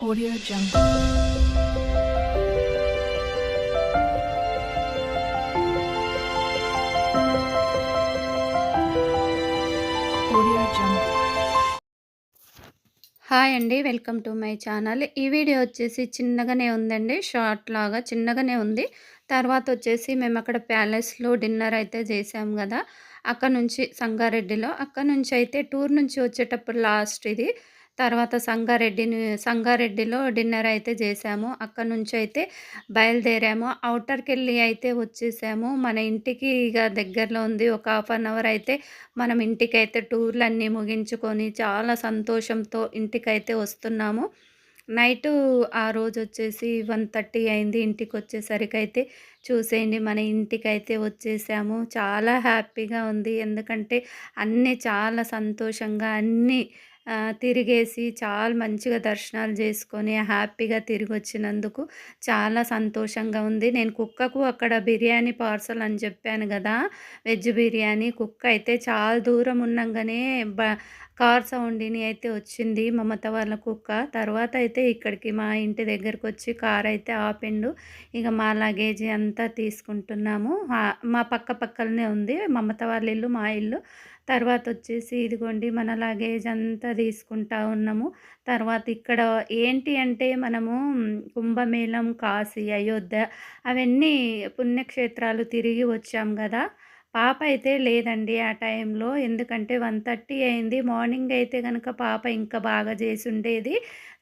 Audio Jungle. Hi అండి welcome to my channel ఈ video వచ్చేసి చిన్నగానే ఉందండి షార్ట్ లాగా చిన్నగానే ఉంది. తర్వాత వచ్చేసి మేము అక్కడ ప్యాలెస్లో డిన్నర్ అయితే చేసాం కదా అక్కడ నుంచి సంగారెడ్డిలో. అక్కడ నుంచి అయితే టూర్ నుంచి వచ్చేటప్పుడు లాస్ట్ ఇది. తర్వాత సంగారెడ్డిని సంగారెడ్డిలో డిన్నర్ అయితే చేసాము. అక్కడ నుంచి అయితే బయలుదేరాము. అవుటర్కి వెళ్ళి అయితే వచ్చేసాము. మన ఇంటికి ఇక దగ్గరలో ఉంది. ఒక హాఫ్ అన్ అవర్ అయితే మనం ఇంటికి అయితే టూర్లన్నీ ముగించుకొని చాలా సంతోషంతో ఇంటికైతే వస్తున్నాము. నైట్ ఆ రోజు వచ్చేసి వన్ థర్టీ అయింది. ఇంటికి వచ్చేసరికి అయితే చూసేయండి. మన ఇంటికి అయితే వచ్చేసాము. చాలా హ్యాపీగా ఉంది. ఎందుకంటే అన్నీ చాలా సంతోషంగా అన్నీ తిరిగేసి చాలా మంచిగా దర్శనాలు చేసుకొని హ్యాపీగా తిరిగి వచ్చినందుకు చాలా సంతోషంగా ఉంది. నేను కుక్కకు అక్కడ బిర్యానీ పార్సల్ అని చెప్పాను కదా వెజ్ బిర్యానీ కుక్క అయితే చాలా దూరం ఉన్నాగానే బ కార్ సౌండ్ని అయితే వచ్చింది మమత వాళ్ళ కుక్క. తర్వాత అయితే ఇక్కడికి మా ఇంటి దగ్గరకు వచ్చి కార్ అయితే ఆపిండు. ఇక మా లగేజ్ అంతా తీసుకుంటున్నాము. మా పక్క పక్కలనే ఉంది. మమత వాళ్ళ ఇల్లు మా ఇల్లు. తర్వాత వచ్చేసి ఇదిగోండి మన లగేజ్ అంతా తీసుకుంటా ఉన్నాము. తర్వాత ఇక్కడ ఏంటి అంటే మనము కుంభమేళం కాశీ అయోధ్య అవన్నీ పుణ్యక్షేత్రాలు తిరిగి వచ్చాం కదా. పాప అయితే లేదండి ఆ టైంలో. ఎందుకంటే వన్ థర్టీ అయింది. మార్నింగ్ అయితే కనుక పాప ఇంకా బాగా చేసి ఉండేది.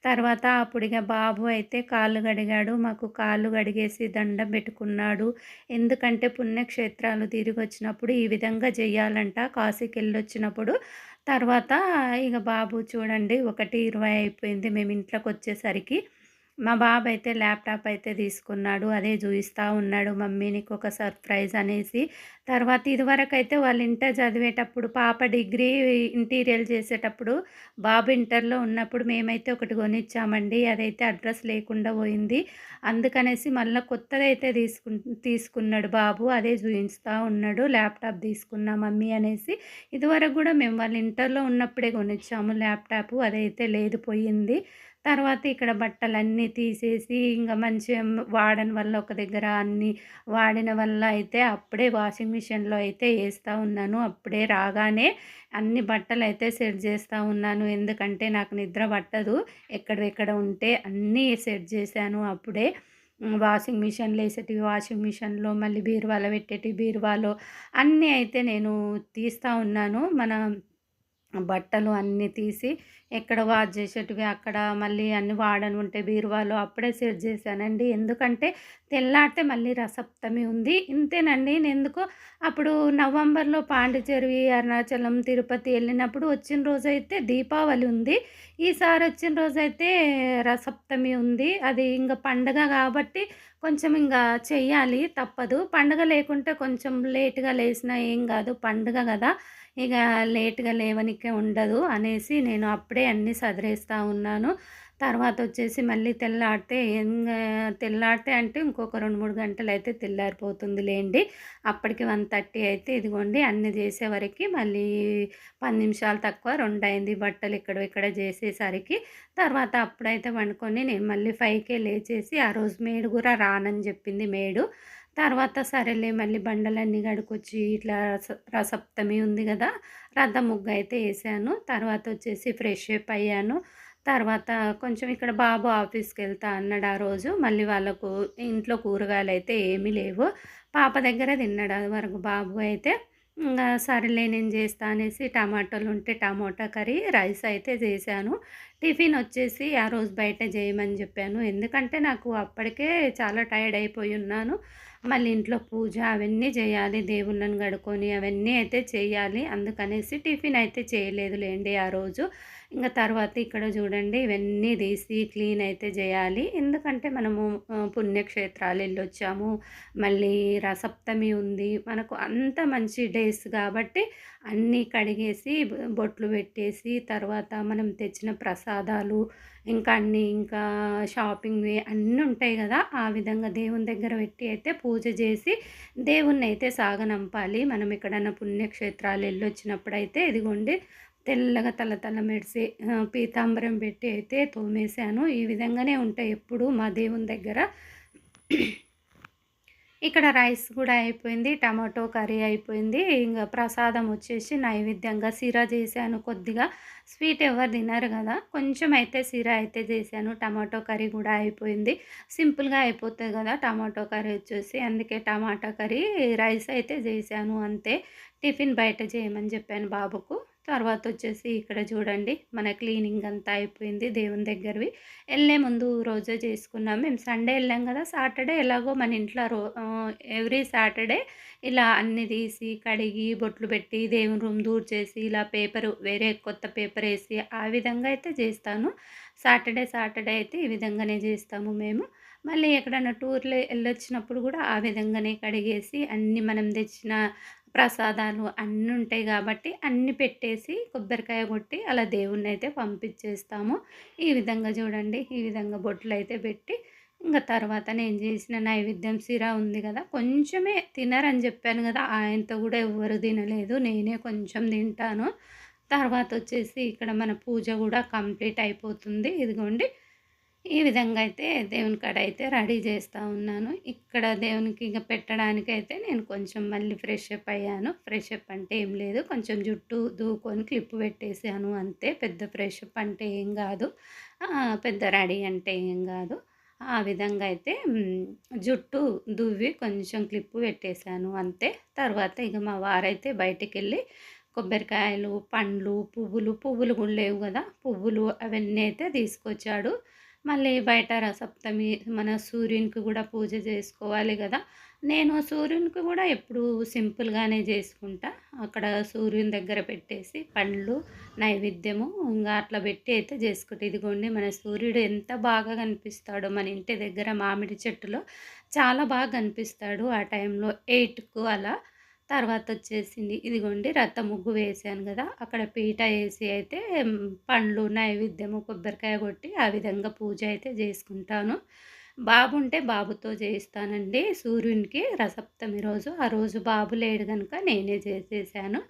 తర్వాత అప్పుడు ఇక బాబు అయితే కాళ్ళు గడిగాడు మాకు కాళ్ళు గడిగేసి దండం పెట్టుకున్నాడు. ఎందుకంటే పుణ్యక్షేత్రాలు తిరిగి వచ్చినప్పుడు ఈ విధంగా చేయాలంట. కాశీకి వెళ్ళి వచ్చినప్పుడు తర్వాత ఇక బాబు చూడండి ఒకటి ఇరవై అయిపోయింది. మేము ఇంట్లోకి వచ్చేసరికి. మా బాబు అయితే ల్యాప్టాప్ అయితే తీసుకున్నాడు అదే చూపిస్తూ ఉన్నాడు మమ్మీ నీకు ఒక సర్ప్రైజ్ అనేసి. తర్వాత ఇదివరకు అయితే వాళ్ళు ఇంటర్ చదివేటప్పుడు పాప డిగ్రీ ఇంటీరియల్ చేసేటప్పుడు బాబు ఇంటర్లో ఉన్నప్పుడు మేమైతే ఒకటి కొనిచ్చామండి అదైతే అడ్రస్ లేకుండా పోయింది. అందుకనేసి మళ్ళీ కొత్తది అయితే తీసుకు తీసుకున్నాడు బాబు అదే చూపిస్తూ ఉన్నాడు ల్యాప్టాప్ తీసుకున్నా మమ్మీ అనేసి. ఇదివరకు కూడా మేము వాళ్ళ ఇంటర్లో ఉన్నప్పుడే కొనిచ్చాము ల్యాప్టాప్ అదైతే లేదు పోయింది. తర్వాత ఇక్కడ బట్టలన్నీ తీసేసి ఇంకా మంచిగా వాడని వల్ల ఒక దగ్గర అన్ని వాడిన వల్ల అయితే అప్పుడే వాషింగ్ మిషన్లో అయితే వేస్తూ ఉన్నాను. అప్పుడే రాగానే అన్ని బట్టలు అయితే సెట్ చేస్తూ ఉన్నాను. ఎందుకంటే నాకు నిద్ర పట్టదు. ఎక్కడెక్కడ ఉంటే అన్నీ సెట్ చేశాను అప్పుడే. వాషింగ్ మిషన్లో వేసేటివి వాషింగ్ మిషన్లో మళ్ళీ బీరువాలో పెట్టేటివి బీరువాలో అన్నీ అయితే నేను తీస్తూ ఉన్నాను. మన బట్టలు అన్నీ తీసి ఎక్కడ వాష్ చేసేటివి అక్కడ మళ్ళీ అన్ని వాడని ఉంటే బీరువాలో అప్పుడే సెట్ చేశానండి. ఎందుకంటే తెల్లాడితే మళ్ళీ రసప్తమి ఉంది. ఇంతేనండి. నేను ఎందుకో? అప్పుడు నవంబర్లో పాండిచేరి అరుణాచలం తిరుపతి వెళ్ళినప్పుడు వచ్చిన రోజైతే దీపావళి ఉంది. ఈసారి వచ్చిన రోజైతే రసప్తమి ఉంది. అది ఇంకా పండగ కాబట్టి కొంచెం ఇంకా చెయ్యాలి తప్పదు. పండగ లేకుంటే కొంచెం లేట్గా లేసినా ఏం కాదు. పండగ కదా. ఇక లేట్గా లేవనికే ఉండదు అనేసి నేను అప్పుడే అన్నీ సదిరేస్తూ ఉన్నాను. తర్వాత వచ్చేసి మళ్ళీ తెల్లాడితే ఇంకా తెల్లారితే అంటే ఇంకొక రెండు మూడు గంటలు అయితే తెల్లారిపోతుంది లేండి. అప్పటికి వన్ థర్టీ అయితే ఇదిగోండి అన్ని చేసేవరకు మళ్ళీ పది నిమిషాలు తక్కువ రెండు అయింది బట్టలు ఇక్కడ ఇక్కడ చేసేసరికి. తర్వాత అప్పుడైతే వండుకొని నేను మళ్ళీ ఫైవ్కే లేచేసి ఆ రోజు మేడు కూడా రానని చెప్పింది మేడు. తర్వాత సరేలే మళ్ళీ బండలన్నీ గడుకొచ్చి ఇట్లా రస రసప్తమి ఉంది కదా రథ ముగ్గు అయితే వేసాను. తర్వాత వచ్చేసి ఫ్రెష్ అప్ అయ్యాను. తర్వాత కొంచెం ఇక్కడ బాబు ఆఫీస్కి వెళ్తా అన్నాడు ఆ రోజు. మళ్ళీ వాళ్ళకు ఇంట్లో కూరగాయలు అయితే ఏమీ లేవు. పాప దగ్గర తిన్నాడు అది వరకు బాబు అయితే. ఇంకా సరేలే నేను చేస్తా అనేసి టమాటాలు ఉంటే టమాటా కర్రీ రైస్ అయితే చేశాను. టిఫిన్ వచ్చేసి ఆ రోజు బయట చేయమని చెప్పాను. ఎందుకంటే నాకు అప్పటికే చాలా టైర్డ్ అయిపోయి ఉన్నాను. మళ్ళీ ఇంట్లో పూజ అవన్నీ చేయాలి దేవుళ్ళని గడుకొని అవన్నీ అయితే చేయాలి. అందుకనేసి టిఫిన్ అయితే చేయలేదు లేండి ఆ రోజు. ఇంకా తర్వాత ఇక్కడ చూడండి ఇవన్నీ తీసి క్లీన్ అయితే చేయాలి. ఎందుకంటే మనము పుణ్యక్షేత్రాలు వెళ్ళొచ్చాము. మళ్ళీ రసప్తమి ఉంది. మనకు అంత మంచి డేస్ కాబట్టి అన్నీ కడిగేసి బొట్లు పెట్టేసి తర్వాత మనం తెచ్చిన ప్రసాదాలు ఇంకా అన్నీ ఇంకా షాపింగ్ అన్నీ ఉంటాయి కదా. ఆ విధంగా దేవుని దగ్గర పెట్టి అయితే పూజ చేసి దేవుణ్ణి అయితే సాగనంపాలి. మనం ఎక్కడన్నా పుణ్యక్షేత్రాలు వెళ్ళొచ్చినప్పుడు అయితే ఇదిగోండి తెల్లగా తల తల మెడిసి పీతాంబరం పెట్టి అయితే తోమేశాను. ఈ విధంగానే ఉంటాయి ఎప్పుడు మా దేవుని దగ్గర. ఇక్కడ రైస్ కూడా అయిపోయింది టమాటో కర్రీ అయిపోయింది. ఇంకా ప్రసాదం వచ్చేసి నైవేద్యంగా సిరా చేశాను కొద్దిగా. స్వీట్ ఎవరు తినరు కదా కొంచెం అయితే సిరా అయితే చేశాను టమాటో కర్రీ కూడా అయిపోయింది. సింపుల్గా అయిపోతుంది కదా టమాటో కర్రీ వచ్చేసి అందుకే టమాటా కర్రీ రైస్ అయితే చేశాను అంతే. టిఫిన్ బయట చేయమని చెప్పాను బాబుకు. తర్వాత వచ్చేసి ఇక్కడ చూడండి మన క్లీనింగ్ అంతా అయిపోయింది దేవుని దగ్గరవి. వెళ్ళే ముందు రోజే చేసుకున్నాం. మేము సండే వెళ్ళాం కదా సాటర్డే ఎలాగో మన ఇంట్లో రో ఎవ్రీ సాటర్డే ఇలా అన్ని తీసి కడిగి బొట్లు పెట్టి దేవుని రూమ్ దూర్ చేసి ఇలా పేపర్ వేరే కొత్త పేపర్ వేసి ఆ విధంగా అయితే చేస్తాను. సాటర్డే సాటర్డే అయితే ఈ విధంగానే చేస్తాము మేము. మళ్ళీ ఎక్కడైనా టూర్లో వెళ్ళొచ్చినప్పుడు కూడా ఆ విధంగానే కడిగేసి అన్నీ మనం తెచ్చిన ప్రసాదాలు అన్నీ ఉంటాయి కాబట్టి అన్నీ పెట్టేసి కొబ్బరికాయ కొట్టి అలా దేవుణ్ణి అయితే పంపించేస్తాము. ఈ విధంగా చూడండి ఈ విధంగా బొట్లు అయితే పెట్టి ఇంకా తర్వాత నేను చేసిన నైవేద్యం సిరా ఉంది కదా కొంచెమే తినరని చెప్పాను కదా ఆయనతో కూడా ఎవరు తినలేదు నేనే కొంచెం తింటాను. తర్వాత వచ్చేసి ఇక్కడ మన పూజ కూడా కంప్లీట్ అయిపోతుంది. ఇదిగోండి ఈ విధంగా అయితే దేవుని కాడ అయితే రెడీ చేస్తూ ఉన్నాను. ఇక్కడ దేవునికి ఇక పెట్టడానికి అయితే నేను కొంచెం మళ్ళీ ఫ్రెష్ అప్ అయ్యాను. ఫ్రెష్ అప్ అంటే ఏం లేదు. కొంచెం జుట్టు దూకొని క్లిప్ పెట్టేసాను అంతే. పెద్ద ఫ్రెష్ అప్ అంటే ఏం కాదు. పెద్ద రెడీ అంటే ఏం కాదు. ఆ విధంగా అయితే జుట్టు దువ్వి కొంచెం క్లిప్పు పెట్టేశాను అంతే. తర్వాత ఇక మా వారైతే బయటికి వెళ్ళి కొబ్బరికాయలు పండ్లు పువ్వులు పువ్వులు కూడా లేవు కదా. పువ్వులు అవన్నీ అయితే తీసుకొచ్చాడు. మళ్ళీ బయట రసప్తమి మన సూర్యునికి కూడా పూజ చేసుకోవాలి కదా. నేను సూర్యునికి కూడా ఎప్పుడు సింపుల్గానే చేసుకుంటా. అక్కడ సూర్యుని దగ్గర పెట్టేసి పండ్లు నైవేద్యము ఇంకా అట్లా పెట్టి అయితే చేసుకుంటా. ఇదిగోండి మన సూర్యుడు ఎంత బాగా కనిపిస్తాడో మన ఇంటి దగ్గర మామిడి చెట్టులో చాలా బాగా కనిపిస్తాడు. ఆ టైంలో ఎయిట్కు అలా తర్వాత వచ్చేసింది ఇదిగోండి రత్త ముగ్గు వేసాను కదా అక్కడ పీట వేసి అయితే పండ్లు నైవేద్యము కొబ్బరికాయ కొట్టి ఆ విధంగా పూజ అయితే చేసుకుంటాను. బాబు ఉంటే బాబుతో చేయిస్తానండి సూర్యునికి రసప్తమి రోజు ఆ రోజు బాబు లేడు కనుక నేనే చేసేసాను.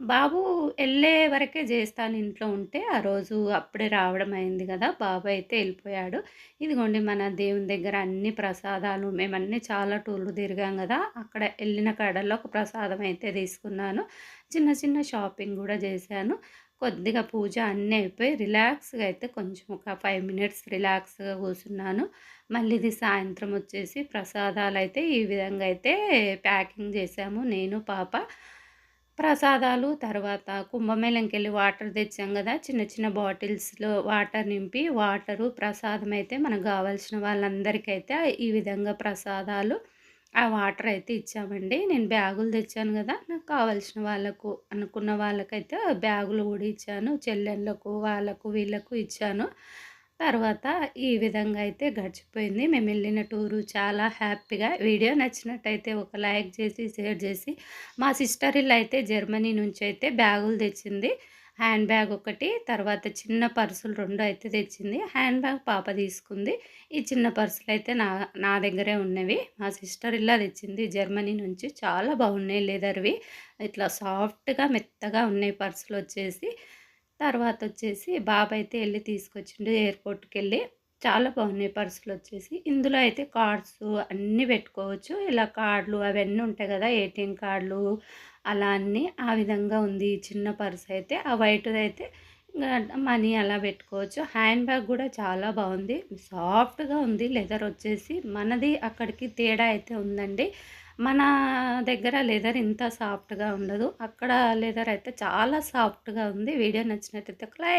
బాబు వెళ్ళే వరకే చేస్తాను ఇంట్లో ఉంటే ఆ రోజు అప్పుడే రావడం అయింది కదా బాబు అయితే వెళ్ళిపోయాడు ఇదిగోండి మన దేవుని దగ్గర అన్ని ప్రసాదాలు మేమన్నీ చాలా టూర్లు తిరిగాం కదా అక్కడ వెళ్ళిన కడల్లో ఒక ప్రసాదం అయితే తీసుకున్నాను. చిన్న చిన్న షాపింగ్ కూడా చేశాను కొద్దిగా పూజ అన్నీ అయిపోయి రిలాక్స్గా అయితే కొంచెం ఒక ఫైవ్ మినిట్స్ రిలాక్స్గా కూర్చున్నాను. మళ్ళీ ఇది సాయంత్రం వచ్చేసి ప్రసాదాలు అయితే ఈ విధంగా అయితే ప్యాకింగ్ చేసాము నేను పాప. ప్రసాదాలు తర్వాత కుంభమేళంకి వెళ్ళి వాటర్ తెచ్చాం కదా చిన్న చిన్న బాటిల్స్లో వాటర్ నింపి వాటరు ప్రసాదం అయితే మనకు కావాల్సిన వాళ్ళందరికైతే ఈ విధంగా ప్రసాదాలు ఆ వాటర్ అయితే ఇచ్చామండి. నేను బ్యాగులు తెచ్చాను కదా నాకు కావాల్సిన వాళ్ళకు అనుకున్న వాళ్ళకైతే బ్యాగులు కూడా ఇచ్చాను చెల్లెళ్ళకు వాళ్ళకు వీళ్ళకు ఇచ్చాను. తర్వాత ఈ విధంగా అయితే గడిచిపోయింది. మేము వెళ్ళిన టూరు చాలా హ్యాపీగా. వీడియో నచ్చినట్టయితే ఒక లైక్ చేసి షేర్ చేసి మా సిస్టర్ ఇల్లు అయితే జర్మనీ నుంచి అయితే బ్యాగులు తెచ్చింది. హ్యాండ్ బ్యాగ్ ఒకటి తర్వాత చిన్న పర్సులు రెండు అయితే తెచ్చింది. హ్యాండ్ బ్యాగ్ పాప తీసుకుంది. ఈ చిన్న పర్సులు అయితే నా నా దగ్గరే ఉన్నవి. మా సిస్టర్ ఇలా తెచ్చింది జర్మనీ నుంచి. చాలా బాగున్నాయి లెదర్వి. ఇట్లా సాఫ్ట్గా మెత్తగా ఉన్నాయి పర్సులు వచ్చేసి. తర్వాత వచ్చేసి బాబు అయితే వెళ్ళి తీసుకొచ్చిండు ఎయిర్పోర్ట్కి వెళ్ళి చాలా బాగున్నాయి పర్సులు వచ్చేసి ఇందులో అయితే కార్డ్స్ అన్నీ పెట్టుకోవచ్చు. ఇలా కార్డులు అవన్నీ ఉంటాయి కదా ఏటీఎం కార్డులు అలా అన్నీ ఆ విధంగా ఉంది చిన్న పర్స్ అయితే. ఆ వైట్ది అయితే మనీ అలా పెట్టుకోవచ్చు. హ్యాండ్ బ్యాగ్ కూడా చాలా బాగుంది. సాఫ్ట్గా ఉంది. లెదర్ వచ్చేసి మనది అక్కడికి తేడా అయితే ఉందండి. మన దగ్గర లెదర్ ఇంత సాఫ్ట్గా ఉండదు. అక్కడ లెదర్ అయితే చాలా సాఫ్ట్గా ఉంది. వీడియో నచ్చినట్టయితే లైక్